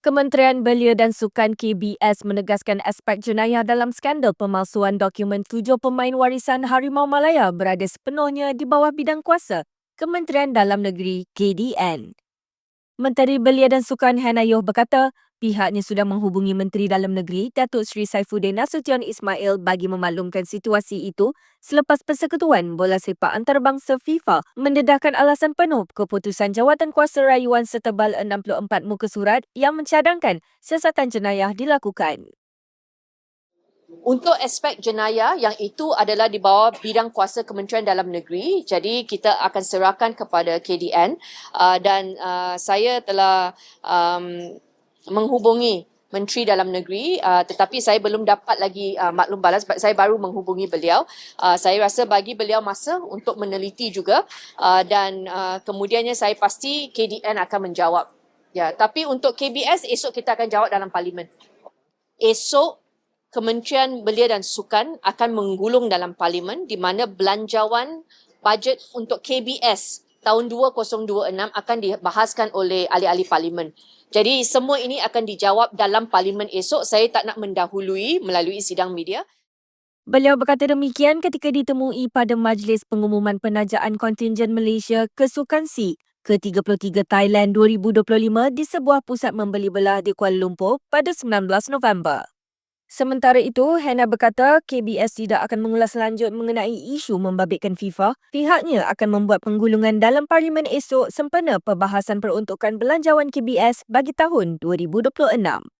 Kementerian Belia dan Sukan KBS menegaskan aspek jenayah dalam skandal pemalsuan dokumen tujuh pemain warisan Harimau Malaya berada sepenuhnya di bawah bidang kuasa Kementerian Dalam Negeri KDN. Menteri Belia dan Sukan Hanayoh berkata, pihaknya sudah menghubungi Menteri Dalam Negeri Datuk Seri Saifuddin Nasution Ismail bagi memaklumkan situasi itu selepas Persekutuan Bola Sepak Antarabangsa FIFA mendedahkan alasan penuh keputusan Jawatan Kuasa Rayuan setebal 64 muka surat yang mencadangkan siasatan jenayah dilakukan. Untuk aspek jenayah yang itu adalah di bawah bidang kuasa Kementerian Dalam Negeri, jadi kita akan serahkan kepada KDN uh, dan uh, saya telah um, menghubungi Menteri Dalam Negeri uh, tetapi saya belum dapat lagi maklum balas saya baru menghubungi beliau. Saya rasa bagi beliau masa untuk meneliti juga dan kemudiannya saya pasti KDN akan menjawab. Ya, tapi untuk KBS esok kita akan jawab dalam parlimen. Esok Kementerian Belia dan Sukan akan menggulung dalam parlimen di mana belanjawan bajet untuk KBS tahun 2026 akan dibahaskan oleh ahli-ahli parlimen. Jadi semua ini akan dijawab dalam parlimen esok. Saya tak nak mendahului melalui sidang media. Beliau berkata demikian ketika ditemui pada Majlis Pengumuman Penajaan Kontingen Malaysia ke Sukan C ke-33 Thailand 2025 di sebuah pusat membeli belah di Kuala Lumpur pada 19 November. Sementara itu, Hannah berkata KBS tidak akan mengulas lanjut mengenai isu membabitkan FIFA. Pihaknya akan membuat penggulungan dalam parlimen esok sempena perbahasan peruntukan belanjawan KBS bagi tahun 2026.